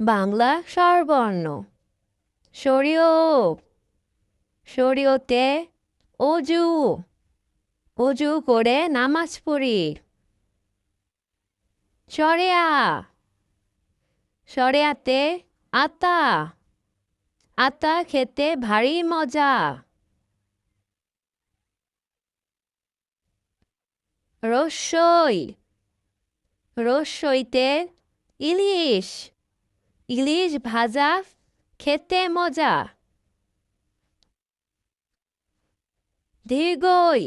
বাংলা স্বরবর্ণ। সরিয় সরিয়তে অজু। অজু করে নামাজ পড়ি। সরেয়া। সরেয়াতে আতা। আতা খেতে ভারী মজা। রসই। রসইতে ইলিশ। ইলিশ ভাজা খেতে মজা দীর্ঘই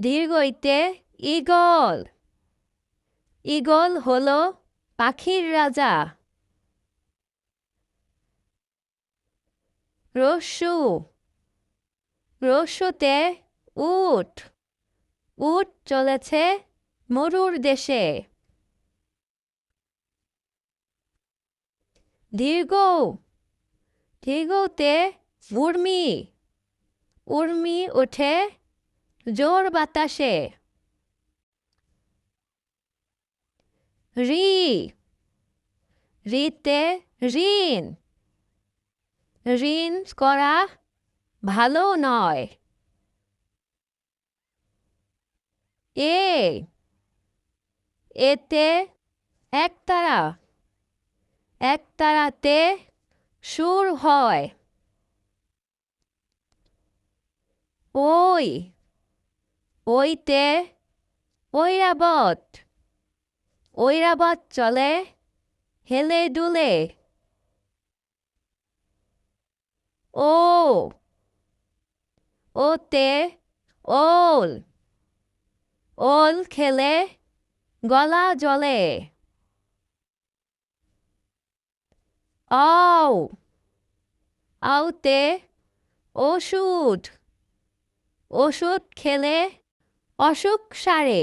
দীর্ঘইতে ইগল ইগল হলো পাখির রাজা রস্যু রস্যুতে উট উট চলেছে মরুর দেশে। দীর্ঘ দীর্ঘতে উর্মি উর্মি ওঠে জোর বাতাসে রি রিতে ঋণ ঋণ করা ভালো নয় এ এতে একতারা একতারাতে সুর হয়। ওই, ওইতে ঐরাবত ঐরাবত চলে হেলে দুলে। ও, ওতে ওল ওল খেলে গলা জলে। আও আউতে ওষুধ ওষুধ খেলে অসুখ সারে।